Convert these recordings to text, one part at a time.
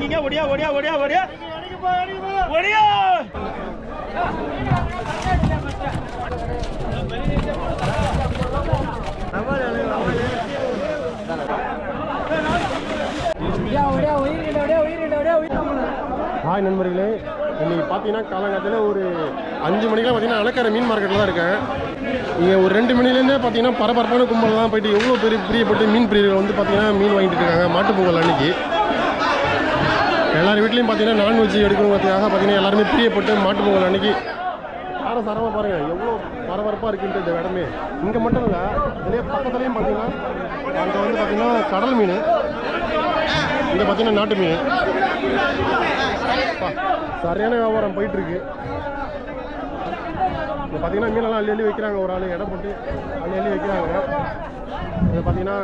வாங்கிங்க ஒடியா ஒடியா ஒடியா ஒடியா ஒடியா ஹாய் நண்பர்களே. இன்னைக்கு பார்த்தீங்கன்னா காலங்காலத்தில் ஒரு அஞ்சு மணிக்கெலாம் பார்த்தீங்கன்னா அலக்கரை மீன் மார்க்கெட்டில் தான் இருக்கேன். இங்கே ஒரு ரெண்டு மணிலேருந்தே பார்த்தீங்கன்னா பரபரப்பான கும்பல்லாம் போயிட்டு எவ்வளோ பெரிய பிரியப்பட்டு மீன் பிரியர்கள் வந்து பார்த்தீங்கன்னா மீன் வாங்கிட்டு இருக்காங்க. மாட்டுப் பொங்கல் அன்னைக்கு. எல்லார் வீட்லேயும் பார்த்தீங்கன்னா நான்வெஜ் எடுக்கணுங்கிறதுக்காக பார்த்தீங்கன்னா எல்லாருமே பிரியப்பட்டு மாட்டு பொங்கல் அன்னைக்கு. யாரும் சரமாக பாருங்கள் எவ்வளோ பரபரப்பாக இருக்குன்ட்டு இந்த இடமே. இங்கே மட்டும் இல்லை இதே பக்கத்துலேயும் பார்த்தீங்கன்னா அங்கே வந்து பார்த்தீங்கன்னா கடல் மீன். இங்கே பார்த்தீங்கன்னா நாட்டு மீன். சரியான வியாபாரம் போயிட்டுருக்கு. இங்கே இப்போ பார்த்தீங்கன்னா மீனெல்லாம் அள்ளி அள்ளி வைக்கிறாங்க ஒரு ஆள் எடை போட்டு அள்ளி அள்ளி வைக்கிறாங்க. இது பார்த்தீங்கன்னா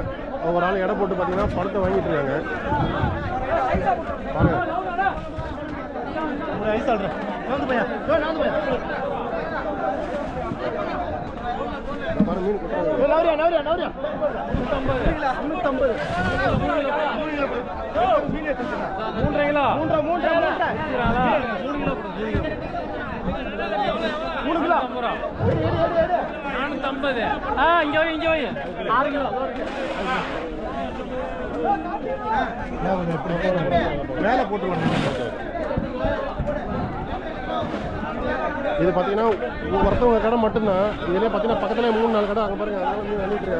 ஒரு ஆள் எடை போட்டு பார்த்தீங்கன்னா படத்தை வாங்கிட்டு இருக்காங்க. ஐஸ் வந்து பையன் நவரியா நவரியா நவரியா முன்னூத்தம்பது மூன்றரை கிலோ மூன்றரை மூன்றரை மூணு கிலோ நானூத்தம்பது. ஆ இங்க வை இங்க வை. ஆறு கிலோ. மேலே போட்டுருவாங்க இது பார்த்தீங்கன்னா ஒருத்தவங்க கடை மட்டும்தான். இதுலேயே பார்த்தீங்கன்னா பக்கத்தில் மூணு நாலு கடை அங்கே பாருங்க. அங்கே மீன் அள்ளிட்டு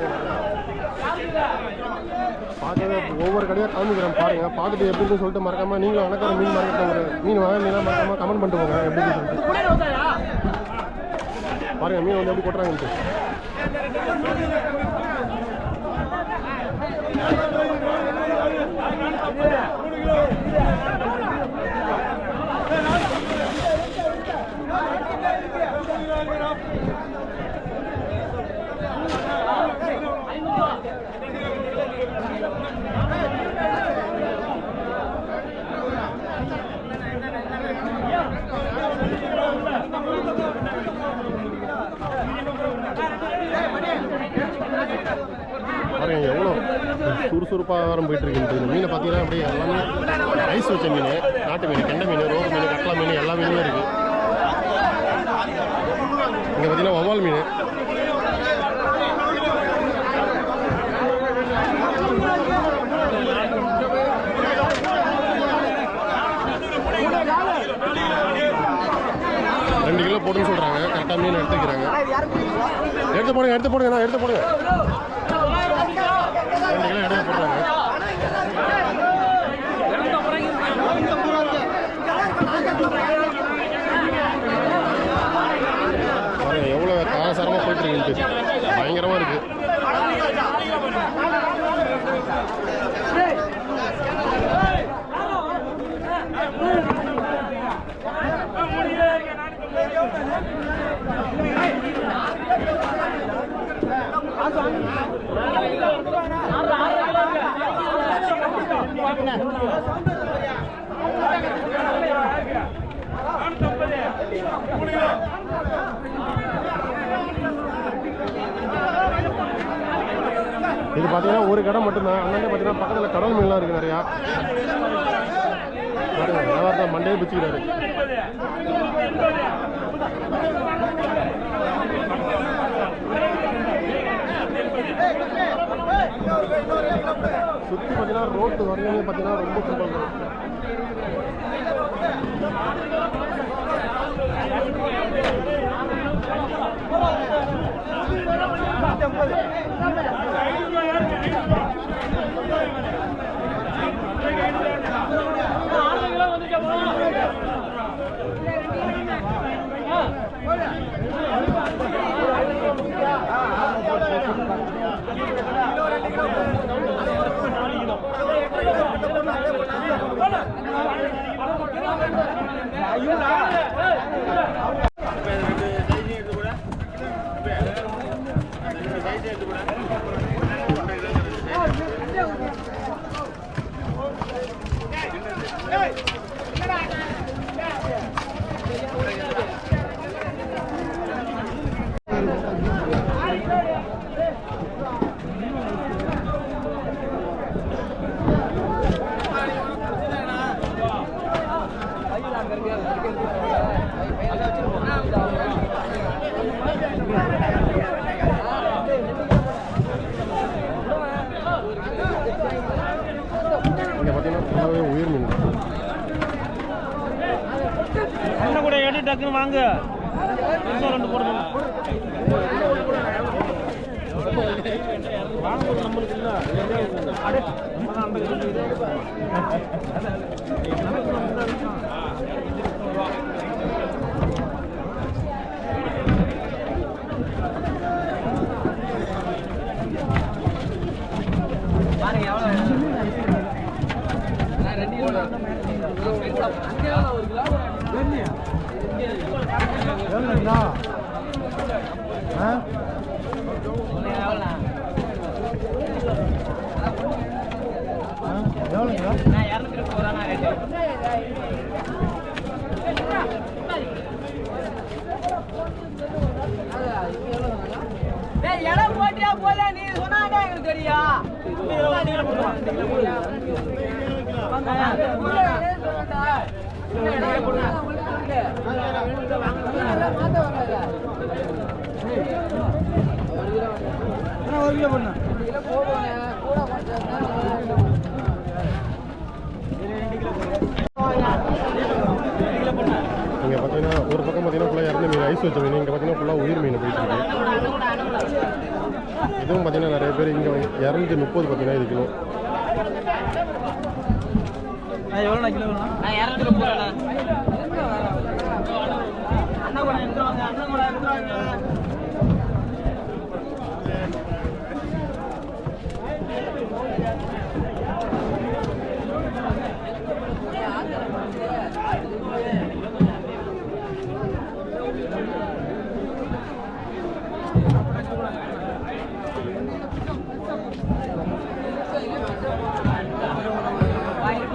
பார்க்கவே ஒவ்வொரு கடையாக காமிக்கிறேன் பாருங்க. பார்த்துட்டு எப்படின்னு சொல்லிட்டு மறக்காம நீங்களும் வணக்கம் மீன் மார்க்கெட்டில் ஒரு மீன் வாங்க மீனாக மறக்காம கமெண்ட் பண்ணிட்டு போங்க எப்படின்னு சொல்லிட்டு. பாருங்க மீன் வந்து எப்படி கொட்டுறாங்கன்ட்டு. பாருங்க எவ்வளோ சுறுசுறுப்பாக வரம் போயிட்டு இருக்கு மீனை பார்த்தீங்கன்னா அப்படியே எல்லாமே ஐஸ் வச்ச மீன் நாட்டு மீன் கெண்டை மீன் ரோகு மீன் கட்லா மீன் எல்லா மீனுமே இருக்கு. இங்கே பார்த்தீங்கன்னா வவ்வால் மீன். ரெண்டு கிலோ போட்டுன்னு சொல்கிறாங்க கரெக்டாக மீன் எடுத்துக்கிறாங்க. எடுத்து போடுங்க எடுத்து போடுங்க நான் எடுத்து போடுங்க. ரெண்டு கிலோ எடுத்து போடுறாங்க பாருங்க எவ்வளோ காரசாரமாக போயிட்டு இருக்குன்ட்டு பயங்கரமாக இருக்கு இது பார்த்தீங்கன்னா ஒரு கடை மட்டும்தான் அண்ணன் பார்த்தீங்கன்னா பக்கத்தில் கடல் மீன்லாம் இருக்குது நிறையா. பாருங்க, வியாபாரத்தை மண்டையே பிச்சுக்கிறாரு. சுற்றி பார்த்தீங்கன்னா ரோட்டு வரையுமே பார்த்தீங்கன்னா ரொம்ப கும்பல் இருக்கும் சொன்னாடா ஒரு கிலோ இங்கே பார்த்தீங்கன்னா ஒரு பக்கம் பார்த்தீங்கன்னா ஃபுல்லாக மீன் ஐஸ் வச்சு மீன் இங்கே பார்த்தீங்கன்னா ஃபுல்லாக உயிர் மீன் போயிட்டு இருக்கு இதுவும் பார்த்தீங்கன்னா நிறைய பேர் இங்கே இரநூத்தி முப்பது பார்த்தீங்கன்னா இது கிலோ. எவ்வளோ கிலோ வேணும் நான் இறந்துட்டு போறேன் அண்ணன் கூட எடுத்துட்டு வாங்க அண்ணன் கூட எடுத்துட்டு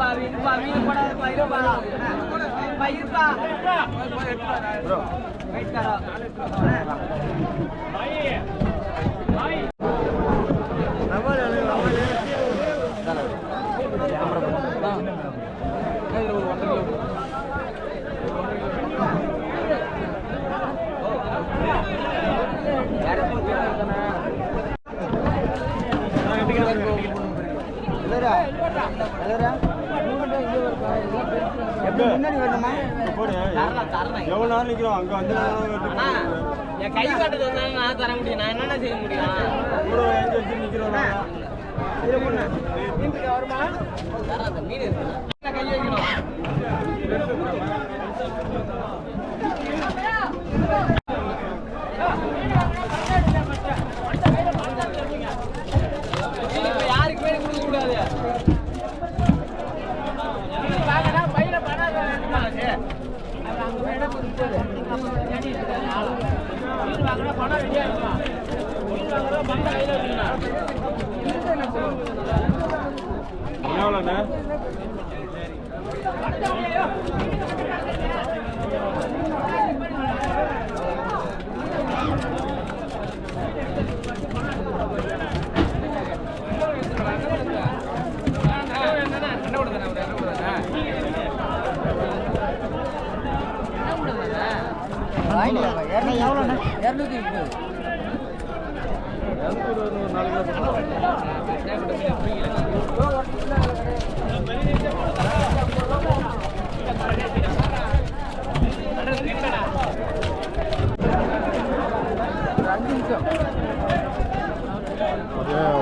வாங்க பயிருப்பா வீட்டுப்பா வீடு போடாத பயிருப்பா பயிருப்பா வெயிட் கரோ தரலாம் தரலாம் எவ்வளோ நேரம் நிற்கிறோம் அங்கே வந்து என் கை காட்டுறது வந்தாலும் நான் தர முடியும். நான் என்னென்ன செய்ய முடியும்? மீன். கை வைக்கணும் இப்ப யாருக்குமே கொடுக்க கூடாது எவ்வளோண்ணே? இரநூத்தி முப்பது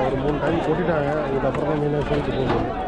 ஒரு மூணு டைம் கொட்டிட்டாங்க. இதுக்கப்புறம் தான் மீனை சேர்த்து போகுது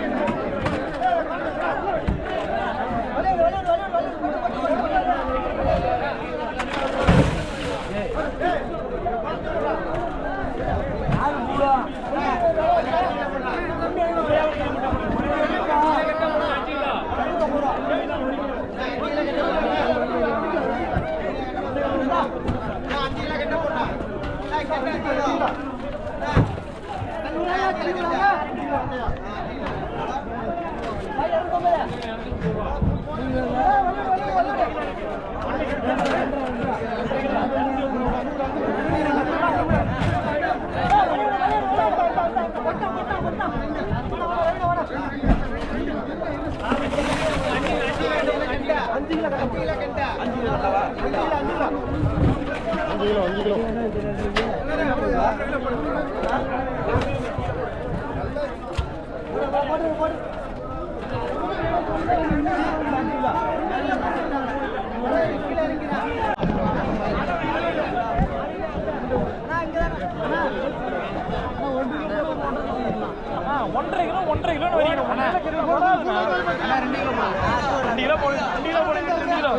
ஒன்றரை கிலோ ஒன்றரை கிலோ வரீங்க ரெண்டு கிலோ போடுங்க ரெண்டு கிலோ போடுங்க ரெண்டு கிலோ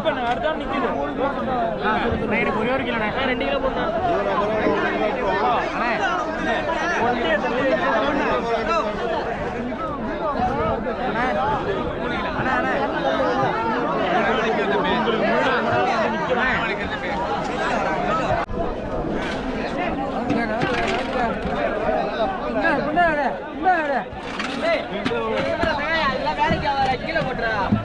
வெயிட் பண்ணு அடுத்த நிக்குது எனக்கு ஒரே ஒரு கிலோ ரெண்டு கிலோ வேலைக்கு கீழே போட்டுறா.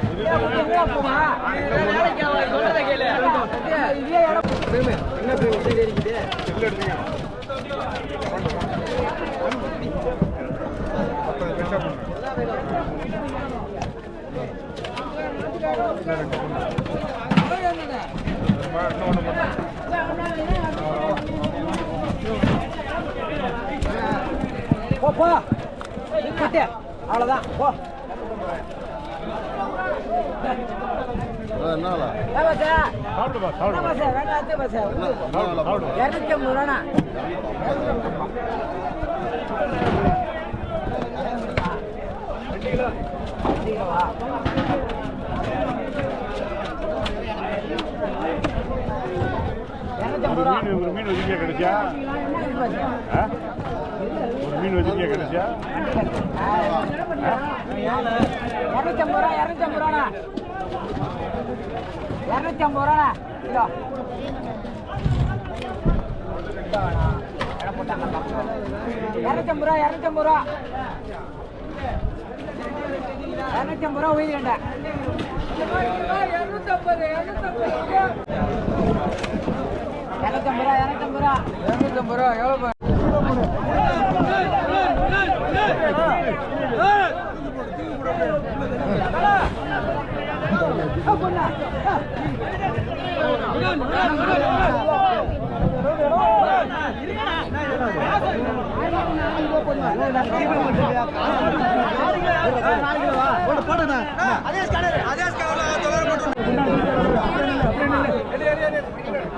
போ போ. அவ்வளோதான் போ என்னங்களா சாப்பிடுப்பா சாப்பிடுப்பா இரநூத்தி ஐம்பது ரூபாண்ணா இரநூத்தி ஐம்பது ரூபா மீன் ஒரு மீன் ஒதுக்கியா கிடைச்சா? மீன் ஒதுக்கியா கிடைச்சா இரநூத்தி ஐம்பது ரூபா இரநூத்தி ஐம்பது ரூபாண்ணா. இரநூத்தி ஐம்பது ரூபாண்ணா ஐம்பது ரூபா இரநூத்தம்பது ரூபா. இரநூத்தம்பது ரூபா இரநூத்தம்பது ரூபா எவ்வளோ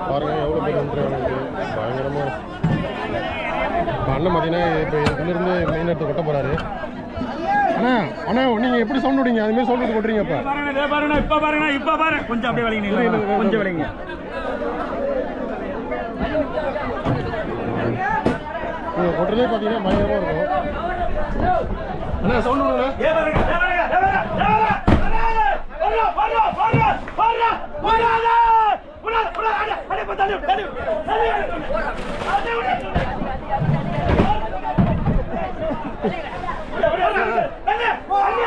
பாருங்க எவ்வளோ பேர் வந்துருக்காங்க. இப்போ அண்ணன் பார்த்தீங்கன்னா இப்போ இதுலேருந்து மெயின் எடுத்து கொட்ட போகிறாரு அண்ணா அண்ணா நீங்கள் எப்படி சவுண்ட் விடுங்க அதுமாரி சவுண்ட் எடுத்து கொட்டுறீங்க இப்போ பாருங்க இப்ப பாருங்க இப்ப பாருங்க கொஞ்சம் அப்படியே வலிங்க கொஞ்சம் வலிங்க நீங்கள் கொட்டுறதே பார்த்தீங்கன்னா பயங்கரமாக இருக்கும் அண்ணா சவுண்ட் விடுங்க ஏ பாருங்க போறா போறா போறா போறா போறா போறா போறா அட அட பத்தாலி தள்ளி தள்ளி அங்க போட்டு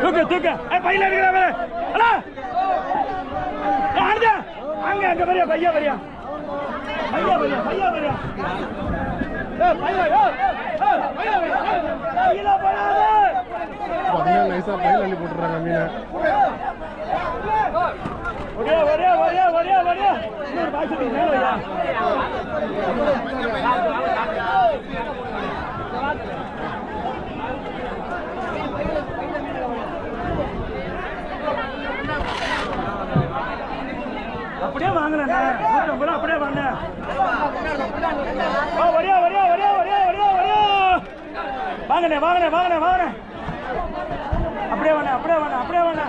தூக்க தூக்கு. பையில இருக்கிற மேல அண்ணா ஏய், அண்ணா அங்க அங்க வரியா பையா வரியா? பையா வரியா பையா வரியா? வரியா. பையில அள்ளி போட்டுறாங்க மீனை. ஒரே ஒரே ஒரே ஒரே ஒரே. இன்னொரு பாய்ச்சி மேல வையா அப்படியே வாங்கினேண்ணே நூற்றம்பது ரூபா அப்படியே வாங்கினேன் ஆ வரியா வரியா வரியா வரியா வரியா வரியா வாங்கண்ணே வாங்கண்ணே வாங்கண்ணே வாங்கண்ணே. அப்படியே வாண்ணே அப்படியே வாண்ணே அப்படியே வாண்ணே.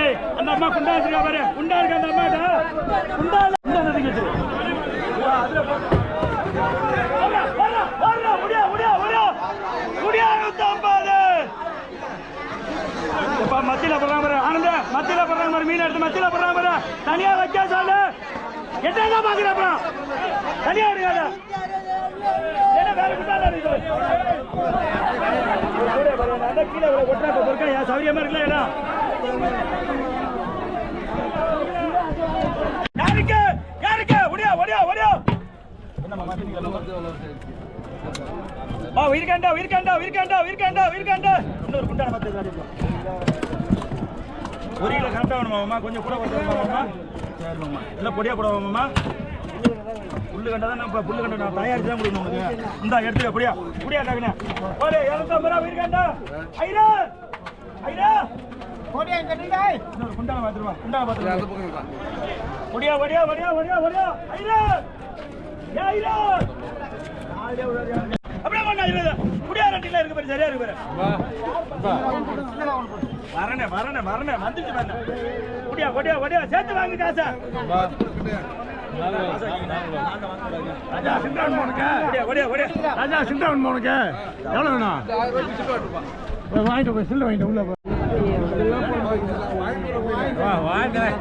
ஏய் அந்த அம்மா குண்டா வச்சிருக்கா பாரு. குண்டா இருக்கு அந்த அம்மாட்ட? குண்டா குண்டா நதிக்கு மத்தியில போடுறாங்க பாரு. ஆனந்த மத்தியில போடுறாங்க மீன் எடுத்து மத்தியில போடுறாங்க தனியா வைக்க சொல்லு. என்னங்க பாக்குற அப்புறம் தனியா எடுக்காத என்ன வேற குண்டால இருக்கு அதான் கீழே ஒட்டுறாங்க பொருட்கள் சௌரியமா இருக்குல்ல இடம் யாருக்கு? யாருக்கு? ஒடியா ஒடியா ஒடியா ஆ உயிர்காண்டா உயிர்காண்டா உயிர்காண்டா உயிர்காண்டா உயிர்காண்டா இன்னொரு குண்டான மத்த ஒரு கிலோ கரெக்டாக வேணுமா கொஞ்சம் கூட கொடுத்து மாமா இல்லை பொடியாக போட புல்லு கண்டா தான் நம்ம புல்லு கண்டா நான் தயாரிச்சு தான் கொடுக்கணும் உங்களுக்கு. இந்தா எடுத்துக்க பொடியா. பொடியா டாக்குனே ஓலே இரநூத்தம்பது ரூபா உயிர்காண்டா ஐரா! ஐரா! இன்னொரு குண்டான பார்த்துருவா குண்டான பார்த்துருவா பொடியா பொடியா பொடியா பொடியா பொடியா. ஐரா! ஏ ஐரா அப்படியே பண்ணா இருபது குடியா ரெட்டில இருக்கு பாரு சரியா இருக்கு பாரு. வரனே வரனே வரனே வந்துச்சு பாருங்க ஒடியா ஒடியா ஒடியா சேர்த்து வாங்க காசா. ராஜா சிந்தாவன் மோனுக்கு ஒடியா ஒடியா ராஜா சிந்தாவன் மோனுக்கு எவ்வளவு வேணும்? வாங்கிட்டு போய் சில்லு வாங்கிட்டு உள்ள போ. வா வாங்கிக்கிறேன்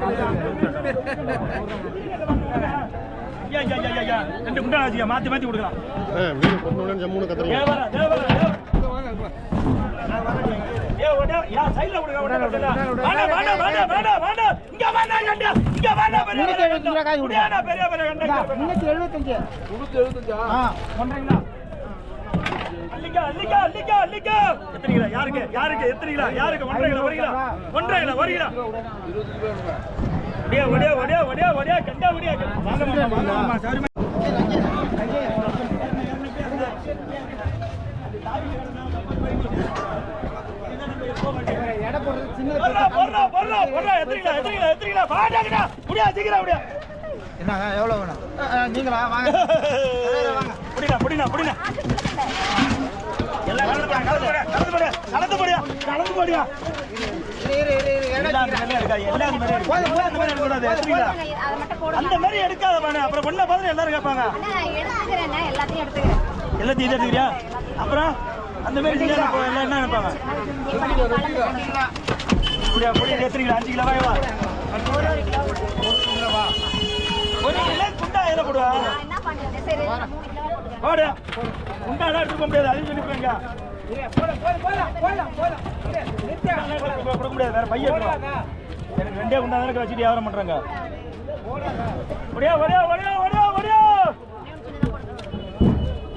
ஐயா ஐயா ஐயா ஐயா. ரெண்டு குண்டா வச்சுக்க மாத்தி மாத்தி கொடுக்கலாம். உடனே ஜம்முன்னு கத்துறீங்க. யாருக்கு? யாருக்கு? எத்தனை யாருக்கு? ஒன்றரை கிலோ ஒன்றரை கிலோ ஒடியா ஒடியா ஒடியா ஒடியா ஒடியா கண்டா ஒடியா என்னங்க எவ்வளவு வேணும்? நீங்களா? வாங்க. புடிடா புடிடா புடிடா. எல்லாம் கலந்து போடு, கலந்து போடு, கலந்து போடு, கலந்து போடியா கலந்து போடியா. அந்த மாதிரி எடுக்காத அப்புறம் பொண்ணை பார்த்து எல்லாரும் கேட்பாங்க. எல்லாத்தையும் எடுத்துக்கிறியா? அப்புறம் அந்த மாதிரி எல்லாம் என்ன நினைப்பாங்க? இப்ப நீங்க கலந்துக்கோங்க. புடியா புடியா எடுத்துறீங்களா அஞ்சு கிலோ வாங்கவா ஒரு கிலோ குண்டா எதில் போடுவா? நான் என்ன பண்றது? சரி, மூணு கிலோவா போட்டுக்கிறேன். போடு. குண்டாலாம் எடுத்து போக முடியாது. சொல்லி போங்க கொடுக்க முடியாது வேற பையன் எனக்கு ரெண்டே குண்டா தானே வச்சுட்டு வியாபாரம் பண்றாங்க ஒடியா ஒடியா ஒடியா ஒடியா ஒடியா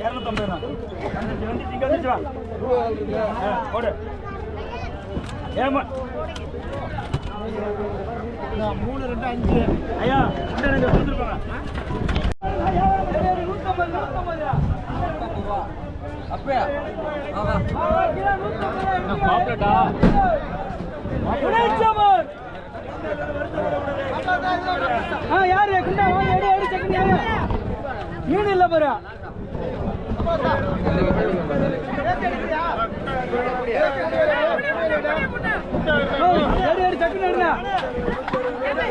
இரநூத்தம்பது தான் வந்துச்சு இங்க வந்துச்சு வா ஆ, ஏமா மூணு ரெண்டு அஞ்சு ஐயா ரெண்டு கொடுத்துருப்பாங்க அப்பயா ஆ யாரு? குண்டா எடு எடு செக் யாரு மீன் இல்ல பாரு எடு எடு செக் எடுங்க எடு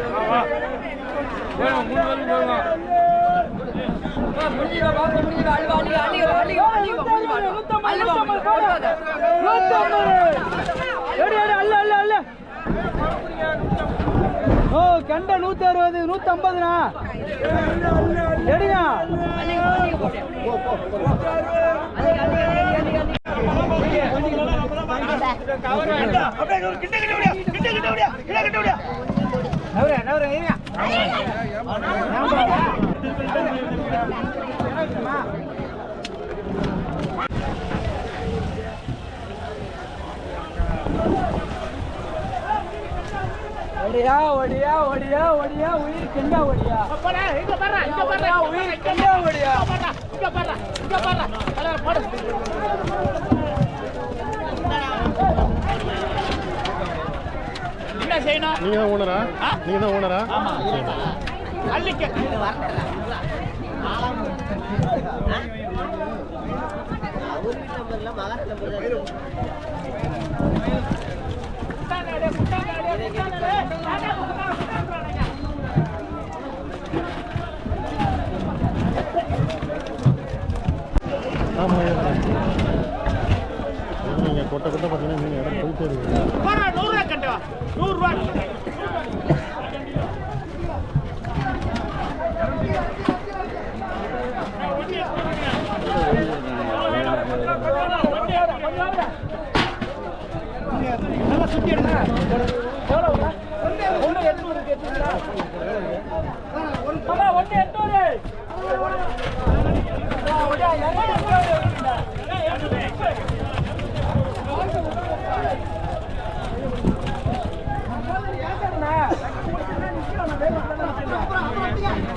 ஓ கெண்டை நூத்தி அறுபது நூத்தி ஐம்பதுண்ணா எடுங்க அப்படியே கிட்ட கிட்ட விடியா கிட்ட கிட்ட விடியா கிட்ட கிட்ட விடியா நவரே நவரே இருங்க ஒடியா ஒடியா ஒடியா ஒடியா உயிர் கெண்டா ஒடியா ஒடியா, உயிர் கெண்டா ஒடியா நீங்க தான் ஓனரா நீங்க தான் ஓனரா ஆமா. கொட்ட கொட்ட பார்த்தீங்கன்னா நீங்க இடம் போயிட்டே இருக்கு நூறுரூவா கண்டு வா நூறுரூவா எழுநூத்தம்பது எழுநூத்தம்பது எழுநூத்தி ஐம்பது இந்த ரெண்டு கிலோ அரிசி ரெண்டு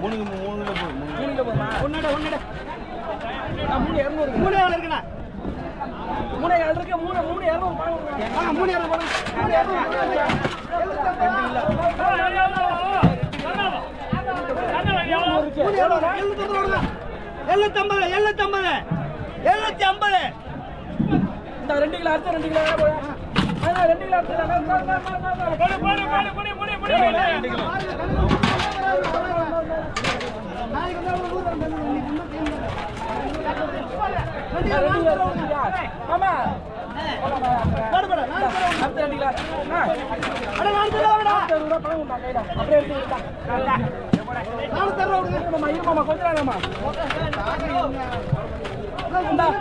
மூணு மூணு மூணு அண்ணா, ரெண்டு மூணு அரிசி வேணா? இந்தா, இந்தா, மூணு இந்தா, இந்தா. போடு, மூணு போடு, மூணு போடு, மூணு போடு. ரெண்டு கிலோ அரிசி இல்லையா? மாமா. இந்தா, ரெண்டு கிலோ. அண்ணா. நானூத்தி அறுபது ரூபா பணம் உண்டா கையில? அப்படியே எடுத்து நாலு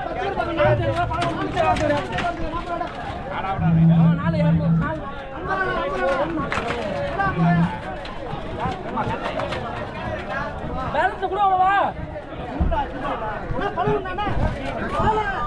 பேலன்ஸ் கூட அவ்வளவா? மீன்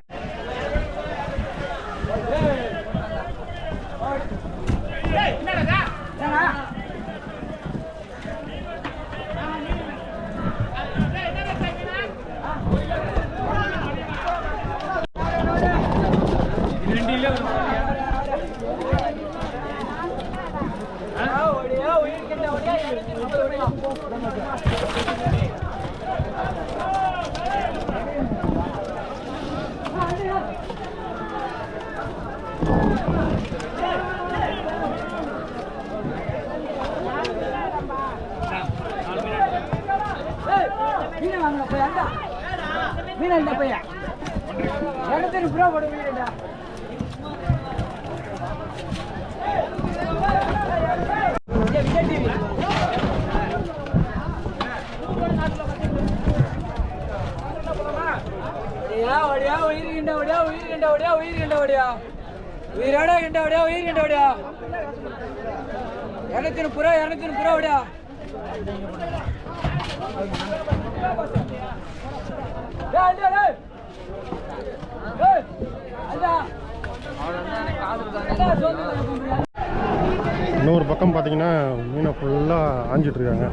மீன் அண்டா போய் இரநூத்தி ரூபா போடு மீன் விஜய் ஒடியா ஒடியா ஒடியா உயிர் ஒடியா உயிர் ஒடியா. உயிரோட கிண்ட ஒடியா ஒடியா. இரநூத்தி முப்பது ரூபா இரநூத்தி முப்பது ரூபா ஒடியா. இன்னொரு பக்கம் பார்த்தீங்கன்னா மீனை ஃபுல்லாக ஆஞ்சிட்டு இருக்காங்க.